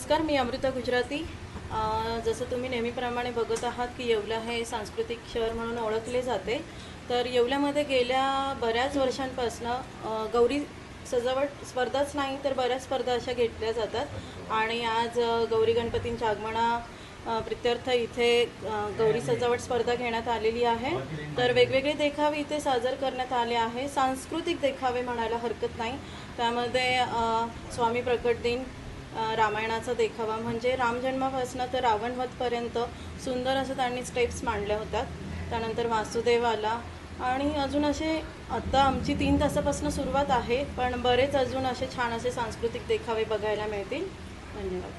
नमस्कार मी अमृता गुजराती. जसं तुम्ही नेहमीप्रमाणे बघत आहात की येवला हे सांस्कृतिक शहर म्हणून ओळखले जाते तर येवल्यामध्ये गेल्या बऱ्याच वर्षांपासनं गौरी सजावट स्पर्धाच नाही तर बऱ्याच स्पर्धा अशा घेतल्या जातात. आणि आज गौरी गणपतींच्या आगमना प्रित्यर्थ इथे गौरी सजावट स्पर्धा घेण्यात आलेली आहे. तर वेगवेगळे देखावे इथे सादर करण्यात आले आहे. सांस्कृतिक देखावे म्हणायला हरकत नाही. त्यामध्ये स्वामी प्रकट दिन रामायणाचा देखावा. म्हणजे रामजन्मापासून तर रावणवधपर्यंत सुंदर असं त्यांनी स्टेप्स मांडल्या होत्या. त्यानंतर वासुदेव आला आणि अजून असे आत्ता आमची तीन तासापासून सुरुवात आहे पण बरेच अजून असे छान असे सांस्कृतिक देखावे बघायला मिळतील. धन्यवाद.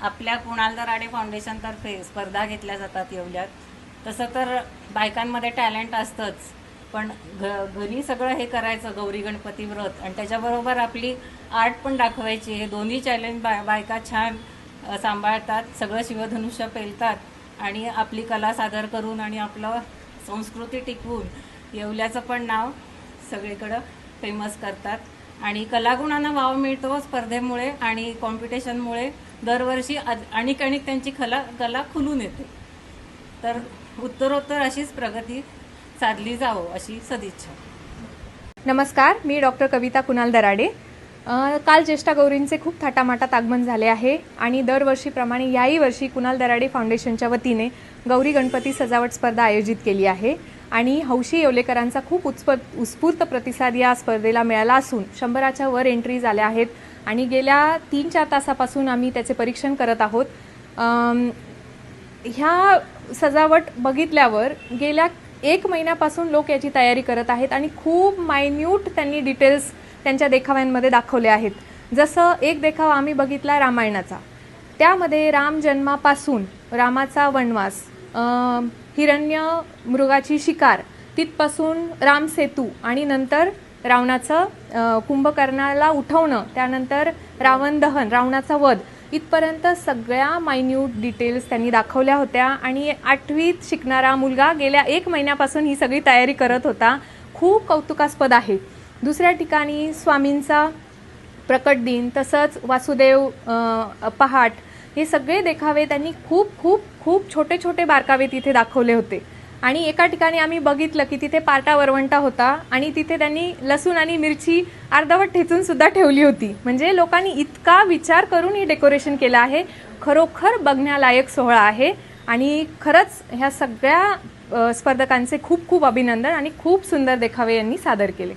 आपल्या कुणाल दराडे फाउंडेशनतर्फे स्पर्धा घेतल्या जातात येवल्यात तसं तर बायकांमध्ये टॅलेंट असतंच. पण घ घरी सगळं हे करायचं गौरी गणपती व्रत. आणि त्याच्याबरोबर आपली आर्ट पण दाखवायची. हे दोन्ही चॅलेंज बाय बायका छान सांभाळतात. सगळं शिवधनुष्य पेलतात. आणि आपली कला सादर करून आणि आपलं संस्कृती टिकवून येवल्याचं पण नाव सगळीकडं फेमस करतात. आणि कलागुणांना वाव मिळतो स्पर्धेमुळे आणि कॉम्पिटिशनमुळे दरवर्षी अनेक अनेक त्यांची कला कला खुलून येते. तर उत्तरोत्तर अशीच प्रगती साधली जावं अशी सदिच्छा. नमस्कार मी डॉक्टर कविता कुणाल दराडे. काल ज्येष्ठा गौरींचे खूप थाटामाटात आगमन झाले आहे आणि दरवर्षीप्रमाणे याही वर्षी कुणाल दराडे फाउंडेशनच्या वतीने गौरी गणपती सजावट स्पर्धा आयोजित केली आहे. आणि हौशी येवलेकरांचा खूप उत्स्फ उत्स्फूर्त प्रतिसाद या स्पर्धेला मिळाला असून शंभराच्या वर एंट्रीज आल्या आहेत आणि गेल्या तीन चार तासापासून आम्ही त्याचे परीक्षण करत आहोत. ह्या सजावट बघितल्यावर गेल्या एक महिन्यापासून लोक याची तयारी करत आहेत आणि खूप मायन्यूट त्यांनी डिटेल्स त्यांच्या देखाव्यांमध्ये दाखवले आहेत. जसं एक देखावा आम्ही बघितला रामायणाचा. त्यामध्ये राम जन्मापासून रामाचा वनवास हिरण्य मृगाची शिकार तिथपासून राम सेतू आणि नंतर रावणाचं कुंभकर्णाला उठवणं त्यानंतर रावण दहन रावणाचा वध इथपर्यंत सगळ्या मायन्यूट डिटेल्स त्यांनी दाखवल्या होत्या आणि आठवीत शिकणारा मुलगा गेल्या एक महिन्यापासून ही सगळी तयारी करत होता. खूप कौतुकास्पद आहे. दुसऱ्या ठिकाणी स्वामींचा प्रकट दिन तसंच वासुदेव पहाट हे सगळे देखावे त्यांनी खूप खूप खूप छोटे छोटे बारकावे तिथे दाखवले होते. आणि एका ठिकाणी आम्ही बघितलं की तिथे पाटा वरवंटा होता आणि तिथे त्यांनी लसूण आणि मिरची अर्धवट ठेचून सुद्धा ठेवली होती. म्हणजे लोकांनी इतका विचार करून हे डेकोरेशन केलं आहे. खरोखर बघण्यालायक सोहळा आहे. आणि खरंच ह्या सगळ्या स्पर्धकांचे खूप खूप अभिनंदन आणि खूप सुंदर देखावे यांनी सादर केले.